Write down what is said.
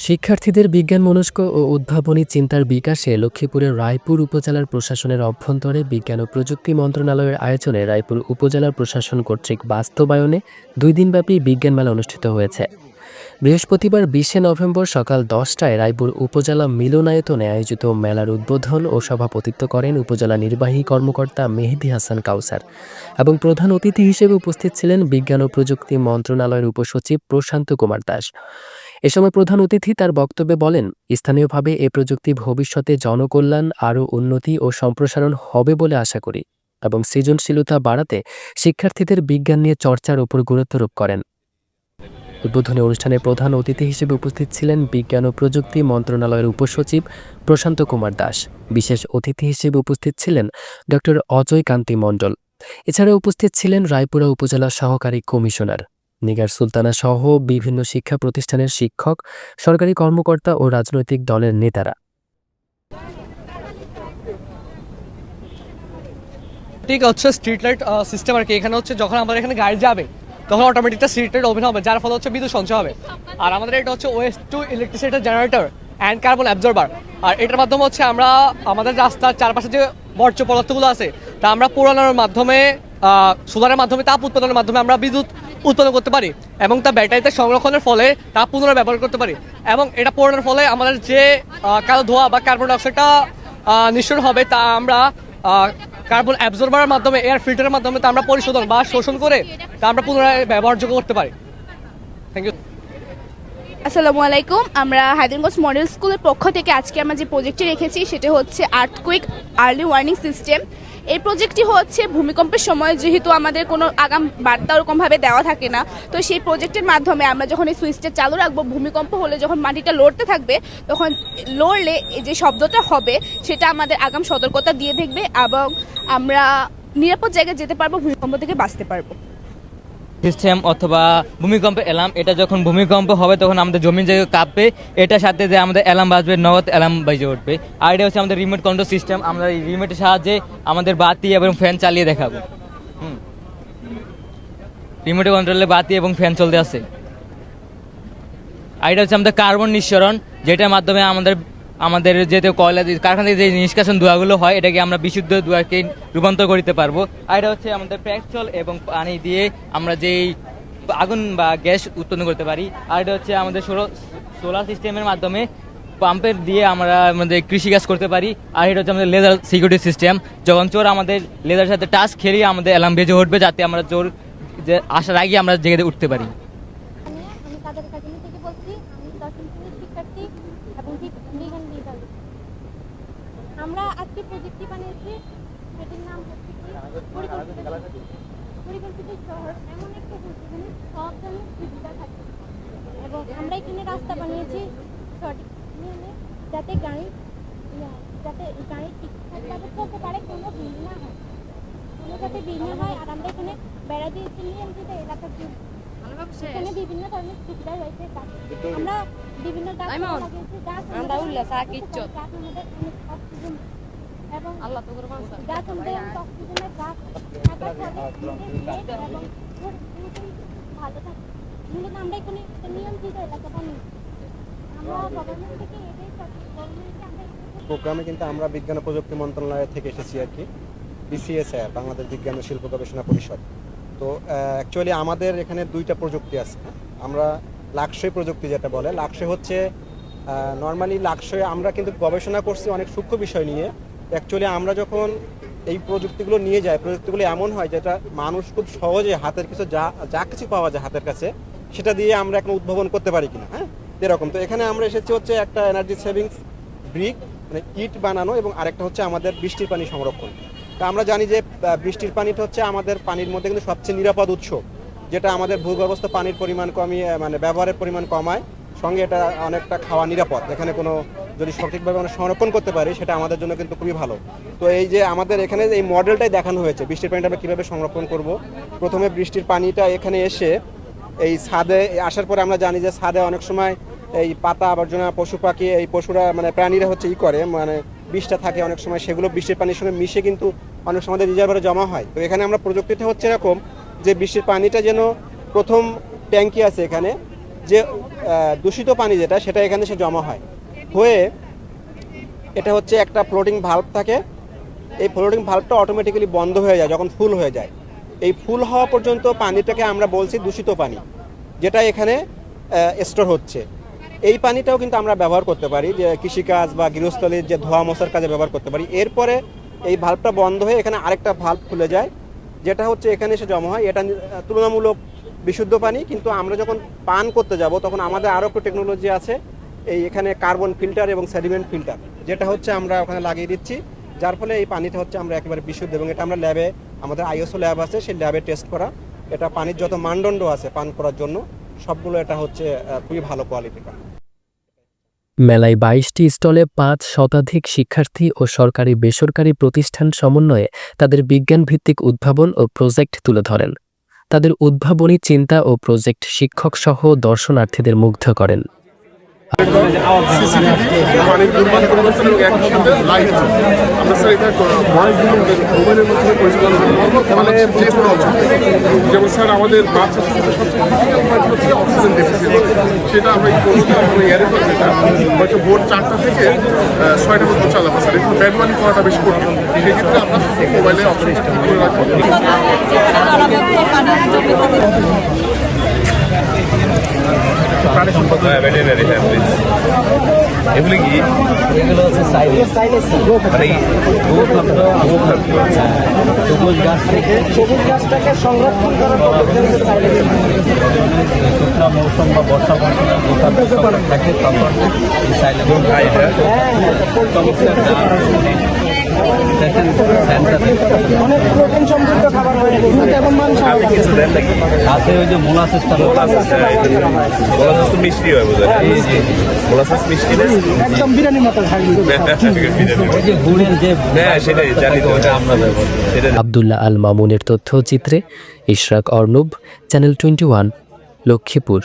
শিক্ষার্থীদের বিজ্ঞান মনস্ক ও উদ্ভাবনী চিন্তার বিকাশে লক্ষ্মীপুরের রায়পুর উপজেলার প্রশাসনের অভ্যন্তরে বিজ্ঞান ও প্রযুক্তি মন্ত্রণালয়ের আয়োজনে রায়পুর উপজেলার প্রশাসন কর্তৃক বাস্তবায়নে দুই দিনব্যাপী বিজ্ঞান মেলা অনুষ্ঠিত হয়েছে। বৃহস্পতিবার বিশে নভেম্বর সকাল দশটায় রায়পুর উপজেলা মিলনায়তনে আয়োজিত মেলার উদ্বোধন ও সভাপতিত্ব করেন উপজেলা নির্বাহী কর্মকর্তা মেহেদি হাসান কাউসার এবং প্রধান অতিথি হিসেবে উপস্থিত ছিলেন বিজ্ঞান ও প্রযুক্তি মন্ত্রণালয়ের উপসচিব প্রশান্ত কুমার দাস। এ সময় প্রধান অতিথি তার বক্তব্যে বলেন, স্থানীয়ভাবে এ প্রযুক্তি ভবিষ্যতে জনকল্যাণ আরও উন্নতি ও সম্প্রসারণ হবে বলে আশা করি এবং সৃজনশীলতা বাড়াতে শিক্ষার্থীদের বিজ্ঞান নিয়ে চর্চার উপর গুরুত্বারোপ করেন। উদ্বোধনী অনুষ্ঠানে প্রধান অতিথি হিসেবে উপস্থিত ছিলেন বিজ্ঞান ও প্রযুক্তি মন্ত্রণালয়ের উপসচিব প্রশান্ত কুমার দাস। বিশেষ অতিথি হিসেবে উপস্থিত ছিলেন ডক্টর অজয় কান্তি মণ্ডল। এছাড়া উপস্থিত ছিলেন রায়পুরা উপজেলা সহকারী কমিশনার। নিগার সুলতানা সহ বিভিন্ন শিক্ষা প্রতিষ্ঠানের শিক্ষক, সরকারি কর্মকর্তা ও রাজনৈতিক দলের নেতারা। ঠিক হচ্ছে স্ট্রিট লাইট সিস্টেম আর কি। এখানে হচ্ছে যখন আমাদের এখানে গাড়ি যাবে, তখন অটোমেটিকটা স্ট্রিট লাইট ওপেন হবে, যার ফলে হচ্ছে বিদ্যুৎ সঞ্চয় হবে। আর আমাদের এটা হচ্ছে waste to electricity generator and carbon absorber আর এটার মাধ্যমে হচ্ছে আমরা, আমাদের রাস্তার চারপাশে যে বর্জ্য পদার্থগুলো আছে, তা আমরা পোড়ানোর মাধ্যমে সোলারের মাধ্যমে, তাপ উৎপাদনের মাধ্যমে আমরা বিদ্যুৎ উৎপাদন করতে পারি এবং তা ব্যাটারিতে সংরক্ষণের ফলে তা পুনরায় ব্যবহার করতে পারি। এবং এটা পড়ানোর ফলে আমাদের যে কালো ধোয়া বা কার্বন ডাইঅক্সাইডটা নিঃসরণ হবে তা আমরা কার্বন অ্যাবজর্বারের মাধ্যমে এয়ার ফিল্টারের মাধ্যমে তা আমরা পরিশোধন বা শোষণ করে তা আমরা পুনরায় ব্যবহারযোগ্য করতে পারি। থ্যাংক ইউ আসসালামু আলাইকুম আমরা হায়দ্রাবাদ মডেল স্কুলের পক্ষ থেকে আজকে আমরা যে প্রজেক্টটি রেখেছি, সেটা হচ্ছে আর্থকুইক আর্লি ওয়ার্নিং সিস্টেম এই প্রজেক্টটি হচ্ছে ভূমিকম্পের সময়, যেহেতু আমাদের কোনো আগাম বার্তা ওরকমভাবে দেওয়া থাকে না, তো সেই প্রজেক্টের মাধ্যমে আমরা যখন এই সুইচটা চালু রাখব, ভূমিকম্প হলে যখন মাটিটা লড়তে থাকবে, তখন লড়লে যে শব্দটা হবে, সেটা আমাদের আগাম সতর্কতা দিয়ে দেখবে এবং আমরা নিরাপদ জায়গায় যেতে পারব, ভূমিকম্প থেকে বাঁচতে পারব। সিস্টেম অথবা ভূমিকম্প অ্যালার্ম এটা যখন ভূমিকম্প হবে তখন আমাদের জমিন জায়গা কাঁপবে। এটার সাথে যে আমাদের অ্যালার্ম বাজবে, নগদ অ্যালার্ম বাজে উঠবে। আর এটা হচ্ছে আমাদের রিমোট কন্ট্রোল সিস্টেম আমরা এই রিমোটের সাহায্যে আমাদের বাতি এবং ফ্যান চালিয়ে দেখাবো। রিমোটে কন্ট্রোলে বাতি এবং ফ্যান চলতে আছে। আর এটা হচ্ছে আমাদের কার্বন নিঃসরণ, যেটার মাধ্যমে আমাদের আমাদের যেতে কয়লা কারখানা থেকে যে নিষ্কাশন ধোঁয়াগুলো হয়, এটাকে আমরা বিশুদ্ধ ধোঁয়াকে রূপান্তর করতে পারব। আর এটা হচ্ছে আমাদের পেট্রোল এবং পানি দিয়ে আমরা যেই আগুন বা গ্যাস উৎপন্ন করতে পারি। আর এটা হচ্ছে আমাদের সোলার সিস্টেমের মাধ্যমে পাম্পের দিয়ে আমরা আমাদের কৃষিকাজ করতে পারি। আর এটা হচ্ছে আমাদের লেজার সিকিউরিটি সিস্টেম। যখন চোর আমাদের লেজার সাথে টাচ খেলিয়ে আমাদের অ্যালার্ম বেজে উঠবে, যাতে আমরা চোর আসার আগে আমরা জেগে উঠতে পারি। আমি থেকে বলছি, আমি দশম শ্রেণির শিক্ষার্থী এবং বিজ্ঞান বিভাগ। আমরা আজকে প্রযুক্তি বানিয়েছি, সেটির নাম হচ্ছে পরিকল্পিত শহর। এমন একটা যেখানে সব ধরনের সুবিধা থাকে। এবং আমরা এখানে রাস্তা বানিয়েছি সঠিক নিয়মে, যাতে গাড়ি যাতে গাড়ি ঠিকঠাকভাবে চলতে পারে, কোনো ভিড় না হয়। কোনো যাতে ভিড় না হয়, আর আমরা এখানে বেড়া দিয়েছি নিয়ন্ত্রিত এলাকার জন্য। এখানে বিভিন্ন ধরনের সুবিধা রয়েছে আমরা বিভিন্ন গাছ লাগিয়েছি গাছ আমরা উল্লাস, আর কিচ্ছু। গাছ আমাদের অনেক অক্সিজেন। এবং আল্লাহ তো করে গাছ আমাদের অক্সিজেনের গাছ। থাকার ফলে এবং ভালো থাকে। মূলত আমরা এখানে একটা নিয়ন্ত্রিত এলাকা বানিয়েছি। আমরা গভর্নমেন্ট থেকে এটাই গভর্নমেন্টকে আমরা প্রোগ্রামে কিন্তু আমরা বিজ্ঞান ও প্রযুক্তি মন্ত্রণালয় থেকে এসেছি আর কি। বিসিএসআই বাংলাদেশ বিজ্ঞান ও শিল্প গবেষণা পরিষদ। তো অ্যাকচুয়ালি আমাদের এখানে দুইটা প্রযুক্তি আছে। আমরা লাক্সই প্রযুক্তি যেটা বলে, লাক্সই হচ্ছে নর্মালি লাক্সই আমরা কিন্তু গবেষণা করছি অনেক সূক্ষ্ম বিষয় নিয়ে। অ্যাকচুয়ালি আমরা যখন এই প্রযুক্তিগুলো নিয়ে যাই, প্রযুক্তিগুলো এমন হয় যেটা মানুষ খুব সহজে হাতের কিছু যা যা কিছু পাওয়া যায় হাতের কাছে, সেটা দিয়ে আমরা এখন উদ্ভাবন করতে পারি কিনা হ্যাঁ? এরকম। তো এখানে আমরা এসেছি হচ্ছে একটা এনার্জি সেভিংস ব্রিক মানে ইট বানানো এবং আরেকটা হচ্ছে আমাদের বৃষ্টির পানি সংরক্ষণ। আমরা জানি যে বৃষ্টির পানিটা হচ্ছে আমাদের পানির মধ্যে কিন্তু সবচেয়ে নিরাপদ উৎস, যেটা আমাদের ভূগর্ভস্থ পানির পরিমাণ কমিয়ে মানে ব্যবহারের পরিমাণ কমায়। সঙ্গে এটা অনেকটা খাওয়া নিরাপদ। এখানে কোনো যদি সঠিকভাবে আমরা সংরক্ষণ করতে পারি, সেটা আমাদের জন্য কিন্তু খুবই ভালো। তো এই যে আমাদের এখানে এই মডেলটাই দেখানো হয়েছে, বৃষ্টির পানিটা আমরা কীভাবে সংরক্ষণ করব। প্রথমে বৃষ্টির পানিটা এখানে এসে এই ছাদে আসার পরে আমরা জানি যে ছাদে অনেক সময় এই পাতা আবর্জনা, পশু পাখি, এই পশুরা মানে প্রাণীরা হচ্ছে ই করে মানে বিষটা থাকে অনেক সময়, সেগুলো বৃষ্টির পানির সঙ্গে মিশে কিন্তু অনেক সময় রিজার্ভারে জমা হয়। তো এখানে আমরা প্রযুক্তিটা হচ্ছে এরকম যে বৃষ্টির পানিটা যেন প্রথম ট্যাঙ্কি আছে এখানে, যে দূষিত পানি যেটা, সেটা এখানে সে জমা হয়। হয়ে এটা হচ্ছে একটা ফ্লোটিং ভাল্ব থাকে। এই ফ্লোটিং ভাল্বটা অটোমেটিক্যালি বন্ধ হয়ে যায়, যখন ফুল হয়ে যায়। এই ফুল হওয়া পর্যন্ত পানিটাকে আমরা বলছি দূষিত পানি, যেটা এখানে স্টোর হচ্ছে। এই পানিটাও কিন্তু আমরা ব্যবহার করতে পারি, যে কৃষিকাজ বা গৃহস্থলীর যে ধোয়া মশার কাজে ব্যবহার করতে পারি। এরপরে এই ভাল্বটা বন্ধ হয়ে এখানে আরেকটা ভাল্ব খুলে যায়, যেটা হচ্ছে এখানে এসে জমা হয়। এটা তুলনামূলক বিশুদ্ধ পানি, কিন্তু আমরা যখন পান করতে যাব, তখন আমাদের আরও একটু টেকনোলজি আছে, এই এখানে কার্বন ফিল্টার এবং সেডিমেন্ট ফিল্টার যেটা হচ্ছে আমরা ওখানে লাগিয়ে দিচ্ছি। যার ফলে এই পানিটা হচ্ছে আমরা একেবারে বিশুদ্ধ এবং এটা আমরা ল্যাবে আমাদের আইএসও ল্যাব আছে, সেই ল্যাবে টেস্ট করা। এটা পানির যত মানদণ্ড আছে পান করার জন্য, সবগুলো এটা হচ্ছে খুবই ভালো কোয়ালিটির পানি মেলায় বাইশটি স্টলে পাঁচ শতাধিক শিক্ষার্থী ও সরকারি বেসরকারি প্রতিষ্ঠান সমন্বয়ে তাদের বিজ্ঞানভিত্তিক উদ্ভাবন ও প্রজেক্ট তুলে ধরেন। তাদের উদ্ভাবনী চিন্তা ও প্রজেক্ট শিক্ষক সহ দর্শনার্থীদের মুগ্ধ করেন। পানির দুর্মান পরিবর্তন এবং একই সাথে লাইট আমরা স্যার এটা মোবাইলের মাধ্যমে মানে যে যেমন স্যার আমাদের হচ্ছে অক্সিজেন ডেফিসিট সেটা আমরা কোনোটা আমরা হয়তো ভোর চারটা থেকে ছয়টা পর্যন্ত চালাবো স্যার একটু ম্যানুয়ালি করাটা বেশি কঠিন সেক্ষেত্রে আমরা মোবাইলে অপশনটা ঠিক করে রাখব হ্যাঁ প্লিজ এগুলি কি? এগুলো হচ্ছে সাইলেন্স মানে গোখাদ্য গোখাদ্য সবুজ গাছ থেকে। সবুজ গাছটাকে সংরক্ষণ করার পদ্ধতি হচ্ছে সাইলেন্স শুকনো মৌসুম বা বর্ষা মৌসুমে গোখাদ্য থাকে তখন এই সাইলেন্স খাই এটা? হ্যাঁ হ্যাঁ চমৎকার দেখেন স্যান্টাতে অনেক প্রোটিন সমৃদ্ধ খাবার হয়ে গেছে এবং কিছু দেন নাকি আছে ওই যে মোলাসেসটা মোলাসেস মোলাসেস তো মিষ্টি হয় বোধ হয় মোলাসেস মিষ্টি না? একদম বিরিয়ানির মতো ওই গুড়ের যে হ্যাঁ সেটাই জানি তো ওটা আমরা ব্যবহার করি। আবদুল্লাহ আল মামুনের তথ্যচিত্রে Ishrak Arnob channel twenty one Lakshmipur.